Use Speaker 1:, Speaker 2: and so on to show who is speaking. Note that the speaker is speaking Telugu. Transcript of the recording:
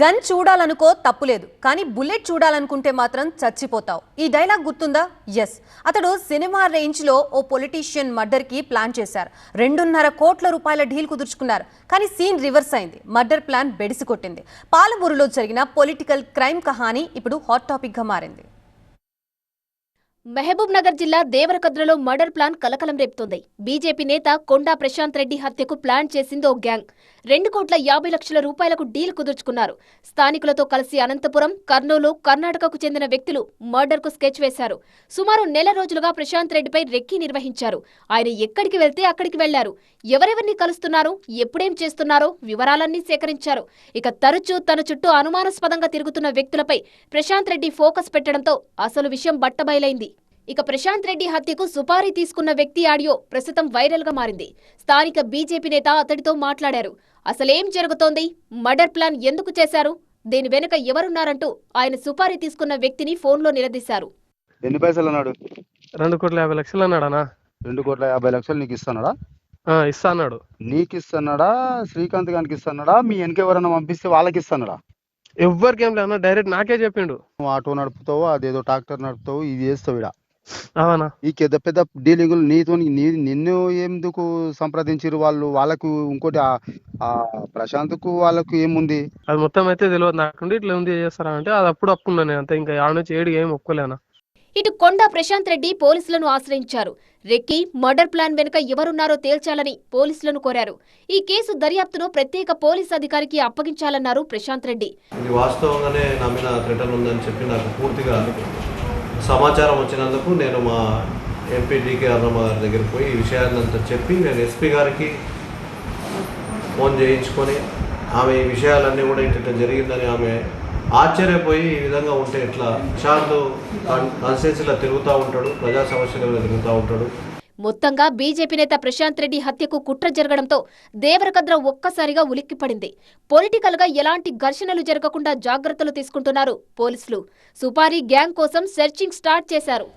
Speaker 1: గన్ చూడాలనుకో తప్పులేదు కానీ బుల్లెట్ చూడాలనుకుంటే మాత్రం చచ్చిపోతావు. ఈ డైలాగ్ గుర్తుందా? ఎస్ అతడు సినిమా రేంజ్లో ఓ పొలిటీషియన్ మర్డర్కి ప్లాన్ చేశారు. రెండున్నర కోట్ల రూపాయల డీల్ కుదుర్చుకున్నారు కానీ సీన్ రివర్స్ అయింది. మర్డర్ ప్లాన్ బెడిసి కొట్టింది. పాలమూరులో జరిగిన పొలిటికల్ క్రైమ్ కహాని ఇప్పుడు హాట్ టాపిక్గా మారింది.
Speaker 2: మహబూబ్ నగర్ జిల్లా దేవరకద్రలో మర్డర్ ప్లాన్ కలకలం రేపుతోంది. బీజేపీ నేత కొండా ప్రశాంత్ రెడ్డి హత్యకు ప్లాన్ చేసిందో గ్యాంగ్. రెండు కోట్ల యాభై లక్షల రూపాయలకు డీల్ కుదుర్చుకున్నారు. స్థానికులతో కలిసి అనంతపురం కర్నూలు కర్ణాటకకు చెందిన వ్యక్తులు మర్డర్కు స్కెచ్ వేశారు. సుమారు నెల రోజులుగా ప్రశాంత్ రెడ్డిపై రెక్కీ నిర్వహించారు. ఆయన ఎక్కడికి వెళ్తే అక్కడికి వెళ్ళారు. ఎవరెవరిని కలుస్తున్నారు ఎప్పుడేం చేస్తున్నారో వివరాలన్నీ సేకరించారు. ఇక తరచూ తన చుట్టూ అనుమానాస్పదంగా తిరుగుతున్న వ్యక్తులపై ప్రశాంత్ రెడ్డి ఫోకస్ పెట్టడంతో అసలు విషయం బట్టబయలైంది. ఇక ప్రశాంత్ రెడ్డి హత్యకు సుపారీ తీసుకున్న వ్యక్తి ఆడియో ప్రస్తుతం వైరల్గా మారింది. స్థానిక బీజేపీ నేత అతడితో మాట్లాడారు. అసలేం జరుగుతోంది? మర్డర్ ప్లాన్ ఎందుకు చేశారు? దీని వెనుక ఎవరున్నారంటూ ఆయన సుపారీ తీసుకున్న వ్యక్తిని ఫోన్లో నిలదీశారు.
Speaker 3: ఎన్ని పైసలు అన్నాడు?
Speaker 4: రెండు కోట్ల యాభై లక్షలు అన్నాడనా?
Speaker 3: రెండు కోట్ల యాభై లక్షలు నీకు ఇస్తున్నాడా
Speaker 4: ఆ, ఇస్తా అన్నాడు.
Speaker 3: నీకు ఇస్తున్నాడా శ్రీకాంత్ గారికి ఇస్తున్నాడా మీ వెనక ఎవరైనా పంపిస్తే వాళ్ళకి ఇస్తున్నాడా
Speaker 4: ఎవ్వరికి ఏం లేదన్నా డైరెక్ట్ నాకే చెప్పిండు.
Speaker 3: నువ్వు ఆటో నడుపుతావు అదేదో ట్రాక్టర్ నడుపుతావు ఇది చేస్తావు ఇడ.
Speaker 4: అవునా?
Speaker 3: ఈ పెద్ద పెద్ద డీలింగులు నీ నిన్ను ఎందుకు సంప్రదించారు వాళ్ళు? వాళ్ళకు ఇంకోటి ఆ- ఆ ప్రశాంత్కు వాళ్ళకు ఏముంది?
Speaker 4: అది మొత్తం అయితే తెలియదు నాకుండి ఇట్లా ఉంది చేస్తారా అంటే అది అప్పుడు ఒప్పుకున్నాను నేను అంతే. ఇంకా ఆడ నుంచి ఏడు ఏం ఒప్పుకోలేనా?
Speaker 2: ఇటు కొండా ప్రశాంత్ రెడ్డి పోలీసులను ఆశ్రయించారు. రెక్కి మర్డర్ ప్లాన్ వెనుక ఎవరున్నారో తేల్చాలని పోలీసులను కోరారు. ఈ కేసు దర్యాప్తును ప్రత్యేక పోలీస్ అధికారికి అప్పగించాలన్నారు ప్రశాంత్ రెడ్డి.
Speaker 5: ఇది వాస్తవంగానే నా మీద థ్రెటన్ ఉందని చెప్పి నాకు పూర్తిగా సమాచారం వచ్చినందుకు నేను మా ఎంపీ డికే అన్నమ్మ గారి దగ్గరికి పోయి ఈ విషయాన్నంతా చెప్పి నేను ఎస్పీ గారికి ఫోన్ చేయించుకొని ఆమె ఈ విషయాలన్నీ కూడా ఇట్లా జరిగిందని ఆమె ఆశ్చర్యపోయి ఈ విధంగా ఉంటే ఎట్లా? ప్రశాంత్ కాన్స్టిట్యున్సీలో తిరుగుతూ ఉంటాడు ప్రజా సమస్యల మీద తిరుగుతూ ఉంటాడు.
Speaker 2: మొత్తంగా బీజేపీ నేత ప్రశాంత్ రెడ్డి హత్యకు కుట్ర జరగడంతో దేవరకద్ర ఒక్కసారిగా ఉలిక్కిపడింది. పొలిటికల్గా ఎలాంటి ఘర్షణలు జరగకుండా జాగ్రత్తలు తీసుకుంటున్నారు పోలీసులు. సుపారీ గ్యాంగ్ కోసం సెర్చింగ్ స్టార్ట్ చేశారు.